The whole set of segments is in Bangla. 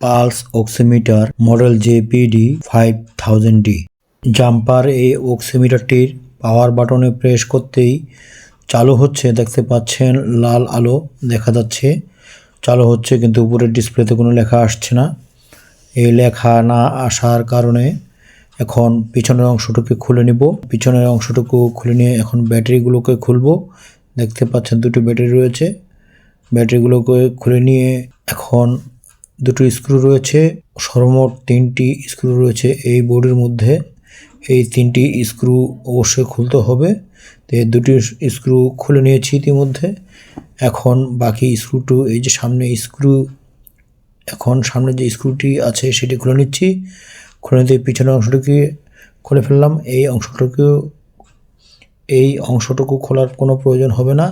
Pulse oximeter model JPD five thousand D. Jumper এই অক্সিমিটারটির পাওয়ার বাটনে প্রেস করতেই চালু হচ্ছে, দেখতে পাচ্ছেন লাল আলো দেখা যাচ্ছে। চালু হচ্ছে কিন্তু উপরের ডিসপ্লেতে কোনো লেখা আসছে না। এই লেখা না আসার কারণে এখন পিছনের অংশটুকু খুলে নিব। পিছনের অংশটুকু খুলে নিয়ে এখন ব্যাটারিগুলোকে খুলবো। দেখতে পাচ্ছেন দুটো ব্যাটারি রয়েছে। ব্যাটারিগুলোকে খুলে নিয়ে এখন দুটো স্ক্রু রয়েছে, সর্বমোট তিনটি স্ক্রু রয়েছে এই বোর্ডের মধ্যে। এই তিনটি স্ক্রু অবশ্যই খুলতে হবে। তো এই দুটি স্ক্রু খুলে নিয়েছি ইতিমধ্যে। এখন বাকি স্ক্রুটু, এই যে সামনে স্ক্রু, এখন সামনে যে স্ক্রুটি আছে সেটি খুলে নিচ্ছি। খুলে নিতে পিছনের অংশটিকে খুলে ফেললাম। এই অংশটুকু এই অংশটুকু খোলার কোনো প্রয়োজন হবে না।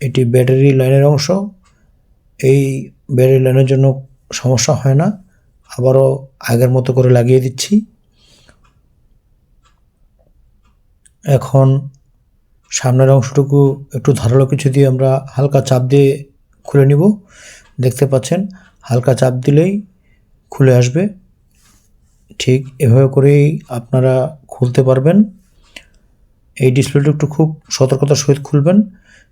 এটি ব্যাটারি লাইনের অংশ। এই ব্যাটারি লাইনের জন্য সমস্যা হয় না। আবারও আগের মতো করে লাগিয়ে দিচ্ছি। এখন সামনের অংশটুকু একটু ধারালো কিছু দিয়ে আমরা হালকা চাপ দিয়ে খুলে নিব। দেখতে পাচ্ছেন, হালকা চাপ দিলেই খুলে আসবে। ঠিক এভাবে করেই আপনারা খুলতে পারবেন। এই ডিসপ্লেটা একটু খুব সতর্কতার সহিত খুলবেন।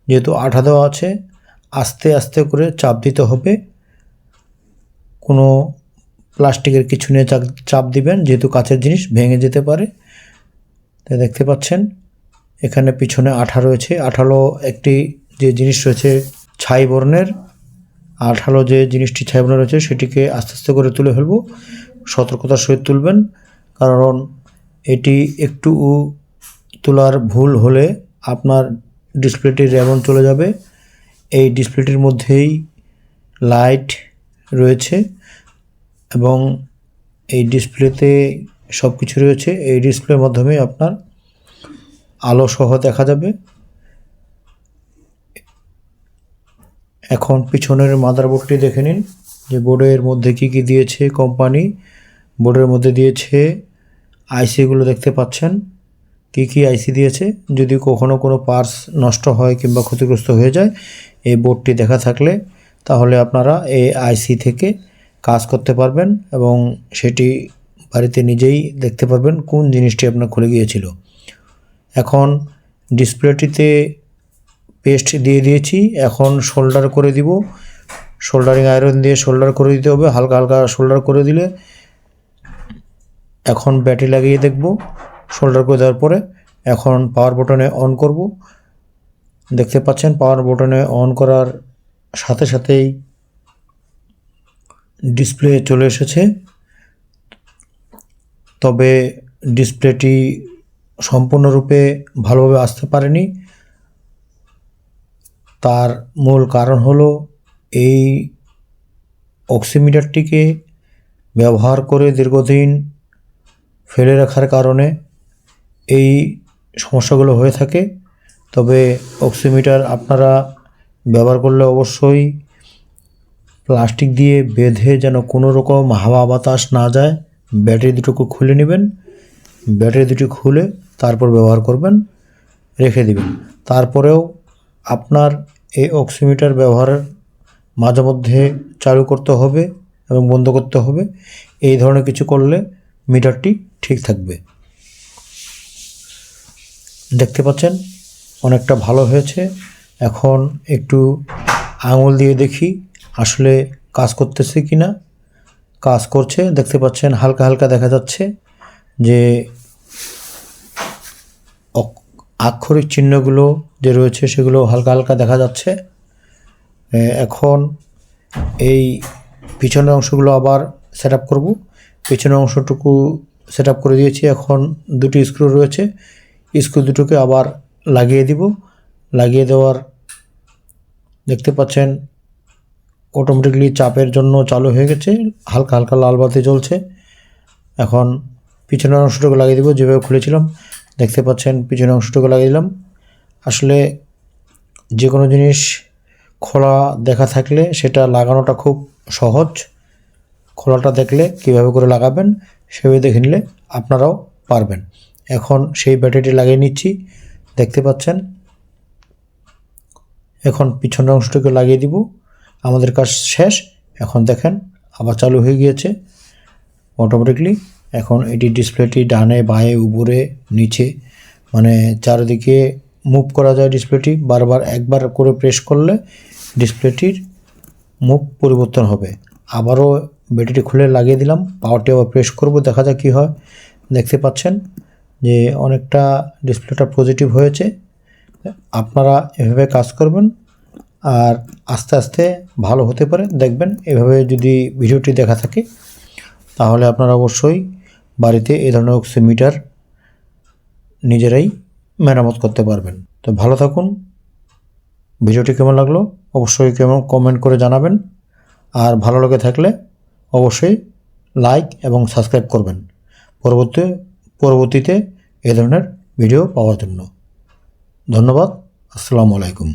যেহেতু আঠা দেওয়া আছে আস্তে আস্তে করে চাপ দিতে হবে। কোনো প্লাস্টিকের কিছু নিয়ে চাপ দিবেন, যেহেতু কাছের জিনিস ভেঙে যেতে পারে। তাই দেখতে পাচ্ছেন, এখানে পিছনে আঠা রয়েছে। আঠালো একটি যে জিনিস রয়েছে, ছাই বর্ণের। আঠালো যে জিনিসটি ছাই বর্ণের রয়েছে, সেটিকে আস্তে আস্তে করে তুলে ফেলব। সতর্কতার সহিত তুলবেন, কারণ এটি একটু তোলার ভুল হলে আপনার ডিসপ্লেটি র্যামন চলে যাবে। এই ডিসপ্লেটির মধ্যেই লাইট রয়েছে এবং এই ডিসপ্লেতে সব কিছু রয়েছে। এই ডিসপ্লের মাধ্যমে আপনার আলো সহ দেখা যাবে। এখন পিছনের মাদারবোর্ডটি দেখে নিন যে বোর্ডের মধ্যে কি কি দিয়েছে কোম্পানি। বোর্ডের মধ্যে দিয়েছে আইসিগুলো দেখতে পাচ্ছেন। কি কি আইসি দিয়েছে? যদি কখনো কোনো পার্স নষ্ট হয় কিংবা ক্ষতিগ্রস্ত হয়ে যায় এই বোর্ডটি দেখা থাকলে তাহলে আপনারা এই আইসি থেকে কাজ করতে পারবেন এবং সেটি বাড়িতে নিজেই দেখতে পারবেন কোন জিনিসটি আপনার খুলে গিয়েছিল। এখন ডিসপ্লেটিতে পেস্ট দিয়ে দিয়েছি, এখন শোল্ডার করে দিব। শোল্ডারিং আয়রন দিয়ে শোল্ডার করে দিতে হবে, হালকা হালকা শোল্ডার করে দিলে এখন ব্যাটারি লাগিয়ে দেখব। শোল্ডার করে দেওয়ার পরে এখন পাওয়ার বটনে অন করব। দেখতে পাচ্ছেন পাওয়ার বটনে অন করার সাথে সাথেই ডিসপ্লে চলে এসেছে। তবে ডিসপ্লেটি সম্পূর্ণরূপে ভালোভাবে আসতে পারেনি। তার মূল কারণ হলো এই অক্সিমিটারটিকে ব্যবহার করে দীর্ঘদিন ফেলে রাখার কারণে এই সমস্যাগুলো হয়ে থাকে। তবে অক্সিমিটার আপনারা ব্যবহার করলে অবশ্যই প্লাস্টিক দিয়ে বেঁধে যেন কোনো রকম হাওয়া বাতাস না যায়, ব্যাটারি দুটোকে খুলে নেবেন, ব্যাটারি দুটি খুলে তারপর ব্যবহার করবেন, রেখে দিবেন। তারপরেও আপনার এই অক্সিমিটার ব্যবহারের মাঝে মধ্যে চালু করতে হবে এবং বন্ধ করতে হবে। এই ধরনের কিছু করলে মিটারটি ঠিক থাকবে। দেখতে পাচ্ছেন? অনেকটা ভালো হয়েছে। এখন একটু আঙুল দিয়ে দেখি আসলে কাজ করতেছে কি না কাজ করছে, দেখতে পাচ্ছেন হালকা হালকা দেখা যাচ্ছে যে আক্ষরিক চিহ্নগুলো যে রয়েছে সেগুলো হালকা হালকা দেখা যাচ্ছে। এখন এই পিছনের অংশগুলো আবার সেট আপ করব। পিছনের অংশটুকু সেট করে দিয়েছি। এখন দুটি স্ক্রু রয়েছে। স্ক্রু দুটোকে আবার লাগিয়ে দিব। লাগিয়ে দেওয়ার দেখতে পাচ্ছেন অটোমেটিকলি চাপের জন্য চালু হয়ে গেছে। হালকা হালকা লাল বাতি জ্বলছে। এখন পিছনের অংশটুকু লাগিয়ে দিব, যেভাবে খুলেছিলাম। দেখতে পাচ্ছেন, পিছনের অংশটুকু লাগিয়ে দিলাম। আসলে যে কোনো জিনিস খোলা দেখা থাকলে সেটা লাগানোটা খুব সহজ। খোলাটা দেখলে কীভাবে করে লাগাবেন, সেভাবে দেখে নিলে আপনারাও পারবেন। এখন সেই ব্যাটারিটি লাগিয়ে নিচ্ছি। দেখতে পাচ্ছেন? এখন পিছনের অংশটুকু লাগিয়ে দিব। আমাদের কাজ শেষ। এখন দেখেন, আবার চালু হয়ে গিয়েছে। অটোমেটিকলি এখন এটি ডিসপ্লেটি ডানে, বাঁয়ে, উপরে, নিচে মানে চারিদিকে মুভ করা যায় ডিসপ্লেটি। বারবার একবার করে প্রেস করলে ডিসপ্লেটির মুখ পরিবর্তন হবে। আবারও ব্যাটারি খুলে লাগিয়ে দিলাম। পাওয়ারটি আবার প্রেস করব, দেখা যাক কী হয়। দেখতে পাচ্ছেন? যে অনেকটা ডিসপ্লেটা পজিটিভ হয়েছে। আপনারা এভাবে কাজ করবেন আর আস্তে আস্তে ভালো হতে পারে। দেখবেন এভাবে যদি ভিডিওটি দেখা থাকে, তাহলে আপনারা অবশ্যই বাড়িতে এই ধরনের অক্সিমিটার নিজেরাই মেরামত করতে পারবেন। তো ভালো থাকুন। ভিডিওটি কেমন লাগল অবশ্যই কেমন কমেন্ট করে জানাবেন। আর ভালো লেগে থাকলে অবশ্যই লাইক এবং সাবস্ক্রাইব করবেন। পরবর্তী পরবর্তীতে এ ধরনের ভিডিও পাওয়ার জন্য। ধন্যবাদ আসসালামু আলাইকুম।